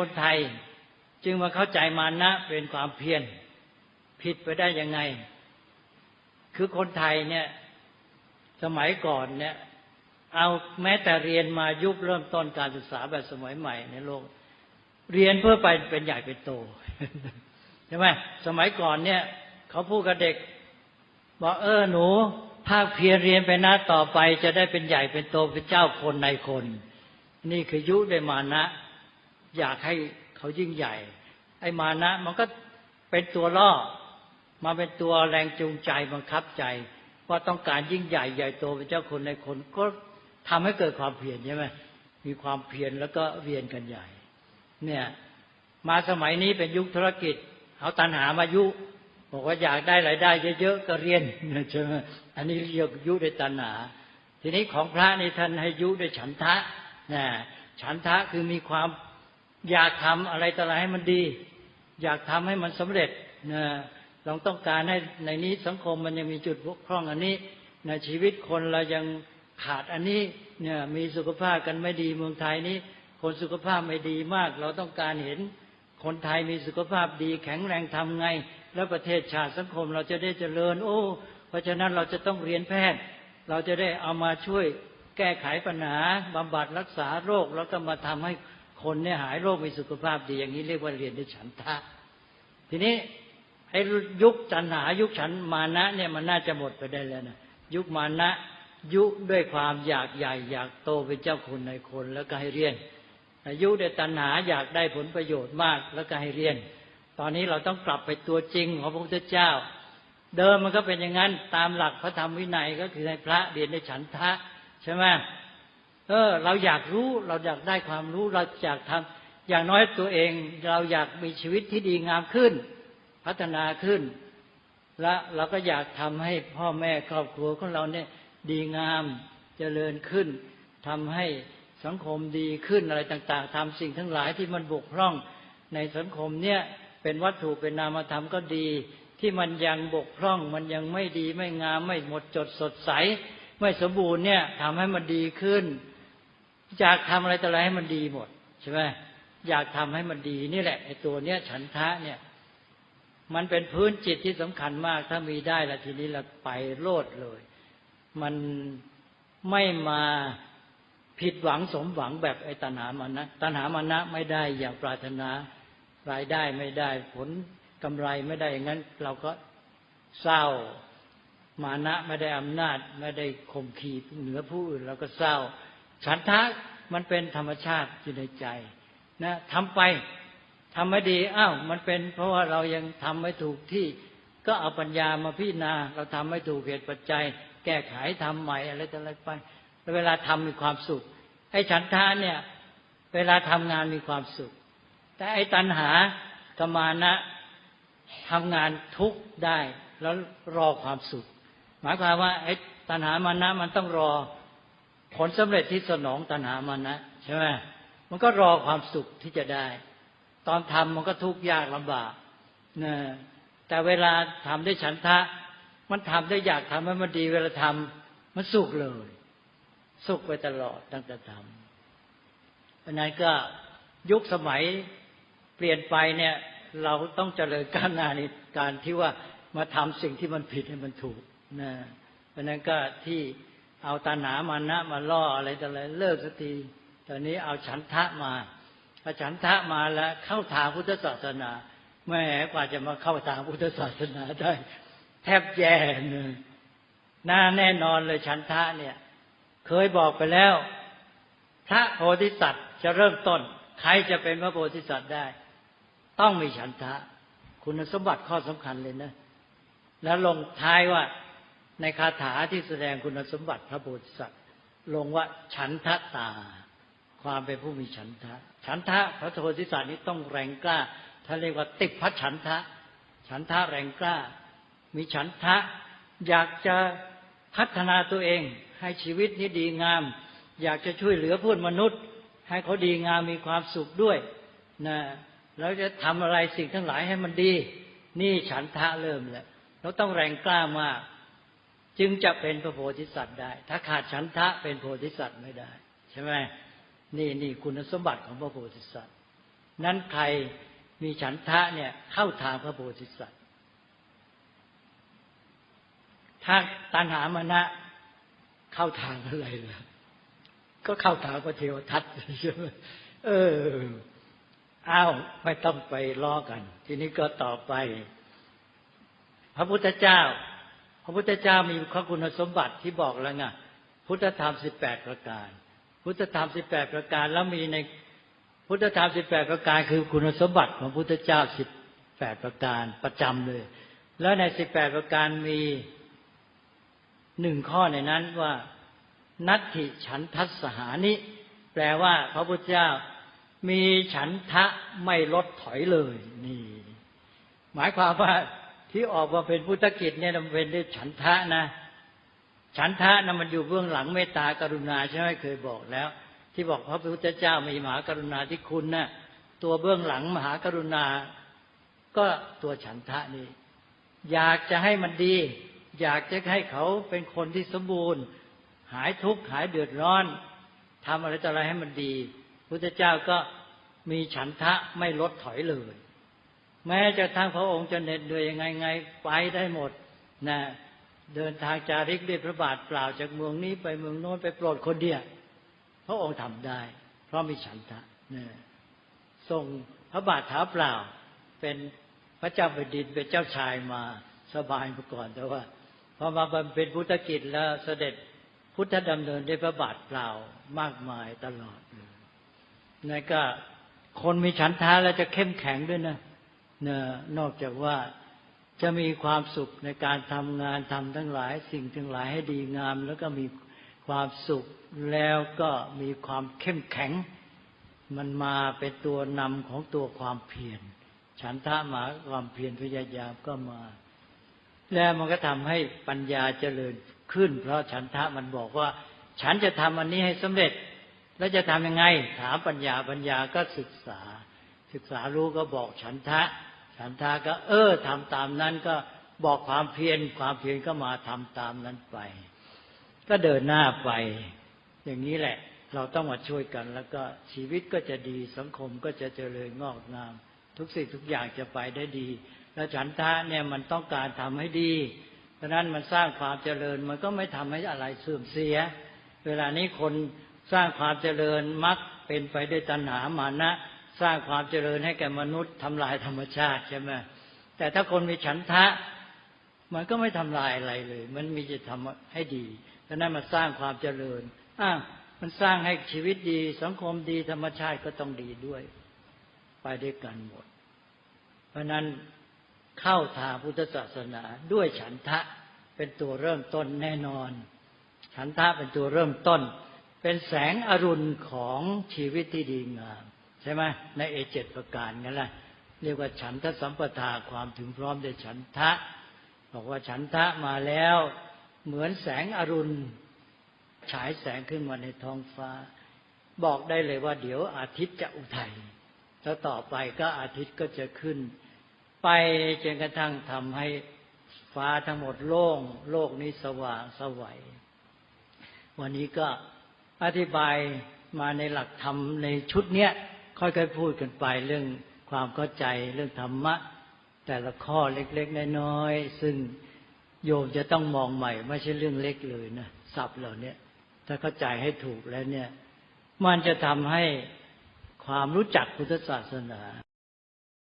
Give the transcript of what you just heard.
คนไทยจึงมาเข้าใจมานะเป็นความเพียรผิดไปได้ยังไง คือคนไทยเนี่ย สมัยก่อนเนี่ย เอาแม้แต่เรียนมายุคเริ่มต้นการศึกษาแบบสมัยใหม่ในโลก เรียนเพื่อไปเป็นใหญ่เป็นโตใช่ไหมสมัยก่อนเนี่ย เขาพูดกับเด็ก บอกเออหนูภาคเพียรเรียนไปนะต่อไป จะได้เป็นใหญ่เป็นโตเป็นเจ้าคนในคน นี่คือยุได้มานะ อยากให้เขายิ่งใหญ่ ไอ้มานะ มันก็เป็นตัวล่อ มาเป็นตัวแรงจูงใจบังคับใจว่าต้องการยิ่งใหญ่ใหญ่โตเป็นเจ้าคนในคนก็ทำให้เกิดความเพียรใช่ไหมมีความเพียรแล้วก็เรียนกันใหญ่ เนี่ย มาสมัยนี้เป็นยุคธุรกิจเอาตันหามายุ บอกว่าอยากได้รายได้เยอะๆก็เรียนใช่ไหมอันนี้เรียกยุด้วยตันหา ทีนี้ของพระนี่ท่านให้ยุด้วยฉันทะนะฉันทะคือมีความ อยากทำอะไรต่ออะไรให้มันดี อยากทำให้มันสำเร็จนะเราต้องการให้ในนี้สังคมมันยังมีจุดบกพร่องอันนี้ในชีวิตคนเรายังขาดอันนี้เนี่ยมีสุขภาพกันไม่ดีเมืองไทยนี้ คนสุขภาพไม่ดีมาก เราต้องการเห็นคนไทยมีสุขภาพดี แข็งแรงทำไง แล้วประเทศชาติสังคมเราจะได้เจริญ โอ้ เพราะฉะนั้นเราจะต้องเรียนแพทย์ เราจะได้เอามาช่วยแก้ไขปัญหาบำบัดรักษาโรคแล้วก็มาทำให้ คนเนี่ยหายโรคมีสุขภาพดีอย่างนี้เรียกว่าเรียนด้วยฉันทะ ทีนี้ไอ้ยุคจันหายุคฉันมานะเนี่ยมันน่าจะหมดไปได้แล้วนะยุคมานะยุด้วยความอยากใหญ่ อยากโตเป็นเจ้าคนในคนแล้วก็ให้เรียนอายุด้วยตัณหาอยากได้ผลประโยชน์มากแล้วก็ให้เรียน ตอนนี้เราต้องกลับไปตัวจริงของพระพุทธเจ้า เดิมมันก็เป็นอย่างนั้นตามหลักพระธรรมวินัยก็คือให้พระเรียนในฉันทะใช่ไหม เออ เราอยากรู้เราอยากได้ความรู้เราอยากทำอย่างน้อยตัวเอง เราอยากมีชีวิตที่ดีงามขึ้น พัฒนาขึ้น และเราก็อยากทำให้พ่อแม่ครอบครัวของเราเนี่ย ดีงามจเจริญขึ้นทำให้สังคมดีขึ้นอะไรต่าง ๆทำสิ่งทั้งหลายที่มันบกพร่องในสังคมเนี่ยเป็นวัตถุเป็นนามธรรมก็ดี ที่มันยังบกพร่อง มันยังไม่ดีไม่งามไม่หมดจดสดใส ไม่สมบูรณ์เนี่ยทำให้มันดีขึ้น อยากทำอะไรต่ออะไรให้มันดีหมดใช่ไหมอยากทำให้มันดีนี่แหละไอ้ตัวเนี้ยฉันทะเนี่ย มันเป็นพื้นจิตที่สำคัญมาก ถ้ามีได้ละทีนี้เราไปโลดเลย มันไม่มาผิดหวังสมหวังแบบไอ้ตัณหามันนะตัณหามันนะไม่ได้อย่างปรารถนารายได้ไม่ได้ผลกำไรไม่ได้อย่างนั้น เราก็เศร้ามานะไม่ได้อำนาจ ไม่ได้ข่มขีเหนือผู้อื่นเราก็เศร้า ฉันทะมันเป็นธรรมชาติอยู่ในใจนะทำไปทำไม่ดีอ้าวมันเป็นเพราะว่าเรายังทำไม่ถูกที่ ก็เอาปัญญามาพิจารณา เราทำไม่ถูกเหตุปัจจัย แก้ไขทำใหม่อะไรต่ออะไรไปแล้วเวลาทำมีความสุขไอ้ฉันทะเนี่ย เวลาทำงานมีความสุข แต่ไอ้ตัณหากมานะทำงานทุกได้แล้วรอความสุข หมายความว่าไอ้ตัณหามานะมันต้องรอ ผลสำเร็จที่สนองตัณหามันนะใช่ไหมมันก็รอความสุขที่จะได้ ตอนทำมันก็ทุกข์ยากลำบากนะแต่เวลาทำได้ฉันทะ มันทำได้อยากทำให้มันดีเวลาทำมันสุขเลย สุขไปตลอดตั้งแต่ทำเพราะนั้นก็ยุคสมัยเปลี่ยนไปเนี่ย เราต้องเจริญก้าวหน้าในการที่ว่ามาทำสิ่งที่มันผิดให้มันถูกนะเพราะนั้นก็ที่ เอาตาหนามานะมาล่ออะไรต่อะไรเลิกสักทีตอนนี้เอาฉันทะมาพอฉันทะมาแล้วเข้าทางพุทธศาสนาแม่กว่าจะมาเข้าทางพุทธศาสนาได้ แทบแย่เลยน่าแน่นอนเลยฉันทะเนี่ย เคยบอกไปแล้ว พระโพธิสัตว์จะเริ่มต้น ใครจะเป็นพระโพธิสัตว์ได้ ต้องมีฉันทะ คุณสมบัติข้อสำคัญเลยนะ แล้วลงท้ายว่า ในคาถาที่แสดงคุณสมบัติพระโพธิสัตว์ ลงว่าฉันทะตา ความเป็นผู้มีฉันทะ ฉันทะพระโพธิสัตว์นี้ต้องแรงกล้าท่านเรียกว่าติดพัฉันทะ ฉันทะแรงกล้า มีฉันทะอยากจะพัฒนาตัวเองให้ชีวิตนี้ดีงาม อยากจะช่วยเหลือเพื่อนมนุษย์ ให้เขาดีงามมีความสุขด้วยนะแล้วจะทำอะไรสิ่งทั้งหลายให้มันดี นี่ฉันทะเริ่มแล้วเราต้องแรงกล้ามาก จึงจะเป็นพระโพธิสัตว์ได้ ถ้าขาดฉันทะเป็นโพธิสัตว์ไม่ได้ ใช่ไหมนี่นี่คุณสมบัติของพระโพธิสัตว์ นั้นใครมีฉันทะเนี่ยเข้าทางพระโพธิสัตว์ ถ้าตัณหามานะเข้าทางอะไรล่ะก็เข้าทางพระเทวทัตใช่ไหมเอออ้าวไม่ต้องไปล้อกัน ทีนี้ก็ต่อไป พระพุทธเจ้า พระพุทธเจ้ามีข้อคุณสมบัติที่บอกแล้วไงพุทธธรรมสิบแปดประการ พุทธธรรมสิบแปดประการแล้วมีในพุทธธรรมสิบแปดประการ คือคุณสมบัติของพุทธเจ้าสิบแปดประการประจำเลย แล้วในสิบแปดประการมีหนึ่งข้อในนั้นว่านัตถิฉันทัสหานิแปลว่าพระพุทธเจ้ามีฉันทะไม่ลดถอยเลย นี่ หมายความว่า ที่ออกมาเป็นพุทธกิจเนี่ยมันเป็นด้วยฉันทะนะ ฉันทะนะมันอยู่เบื้องหลังเมตตากรุณาใช่ไหมเคยบอกแล้ว ที่บอกพระพุทธเจ้ามีมหากรุณาที่คุณนะ่ะตัวเบื้องหลังมหากรุณา ก็ตัวฉันทะนี่อยากจะให้มันดี อยากจะให้เขาเป็นคนที่สมบูรณ์ หายทุกข์หายเดือดร้อนทำอะไรต่ออะไรให้มันดี พุทธเจ้าก็มีฉันทะไม่ลดถอยเลย แม้จะทั้งพระองค์จะเหน็ดเหนื่อยยังไงไงไปได้หมดนะเดินทางจาริกด้วยพระบาทเปล่าจากเมืองนี้ไปเมืองโน้นไปโปรดคนเดียวพระองค์ทำได้ เพราะมีฉันทะนะส่งพระบาทเท้าเปล่า เป็นพระเจ้าแผ่นดินเป็นเจ้าชายมาสบายมาก่อนแต่ว่าพอมาเป็นพุทธกิจแล้วเสด็จพุทธดำเนินด้วยพระบาทเปล่ามากมายตลอดนั่นก็คนมีฉันทะแล้วจะเข้มแข็งด้วยนะ นะนอกจากว่าจะมีความสุขในการทำงานทำทั้งหลาย สิ่งทั้งหลายให้ดีงาม แล้วก็มีความสุขแล้วก็มีความเข้มแข็ง มันมาเป็นตัวนำของตัวความเพียรฉันทะมาความเพียรพยายามก็มา แล้วมันก็ทำให้ปัญญาเจริญขึ้น เพราะฉันทะมันบอกว่า ฉันจะทำอันนี้ให้สำเร็จ แล้วจะทำยังไง ถามปัญญาปัญญาก็ศึกษา ศึกษารู้ก็บอกฉันทะ ฉันทะก็ เออทำตามนั้นก็บอกความเพียรความเพียรก็มาทำตามนั้นไป ก็เดินหน้าไป อย่างนี้แหละ เราต้องมาช่วยกัน แล้วก็ชีวิตก็จะดีสังคมก็จะเจริญงอกงาม ทุกสิ่งทุกอย่างจะไปได้ดี แล้วฉันทะเนี่ยมันต้องการทำให้ดีเพราะนั้นมันสร้างความเจริญมันก็ไม่ทำให้อะไรเสื่อมเสีย เวลานี้คนสร้างความเจริญมักเป็นไปด้วยตัณหามานะ สร้างความเจริญให้แก่มนุษย์ทำลายธรรมชาติใช่ไหมแต่ถ้าคนมีฉันทะ มันก็ไม่ทำลายอะไรเลย มันมีจะทำให้ดีเพราะนั้นมันสร้างความเจริญอะมันสร้างให้ชีวิตดี สังคมดีธรรมชาติก็ต้องดีด้วย ไปด้วยกันหมด เพราะนั้นเข้าทางพุทธศาสนาด้วยฉันทะเป็นตัวเริ่มต้นแน่นอน ฉันทะเป็นตัวเริ่มต้น เป็นแสงอรุณของชีวิตที่ดีงาม ใช่ไหมในเอเจ็ดประการนั่นแหละเรียกว่าฉันทะสัมปทาความถึงพร้อมด้วยฉันทะ บอกว่าฉันทะมาแล้ว เหมือนแสงอรุณ ฉายแสงขึ้นมาในท้องฟ้า บอกได้เลยว่าเดี๋ยวอาทิตย์จะอุทัยแล้วต่อไปก็อาทิตย์ก็จะขึ้น ไปจนกระทั่งทำให้ฟ้าทั้งหมดโล่ง โลกนี้สว่างสวัย วันนี้ก็อธิบายมาในหลักธรรมในชุดเนี้ย ค่อยๆพูดกันไปเรื่องความเข้าใจเรื่องธรรมะ แต่ละข้อเล็กๆน้อยๆซึ่งโยมจะต้องมองใหม่ ไม่ใช่เรื่องเล็กเลยนะศัพท์เหล่านี้ถ้าเข้าใจให้ถูกแล้วเนี่ย มันจะทำให้ความรู้จักพุทธศาสนา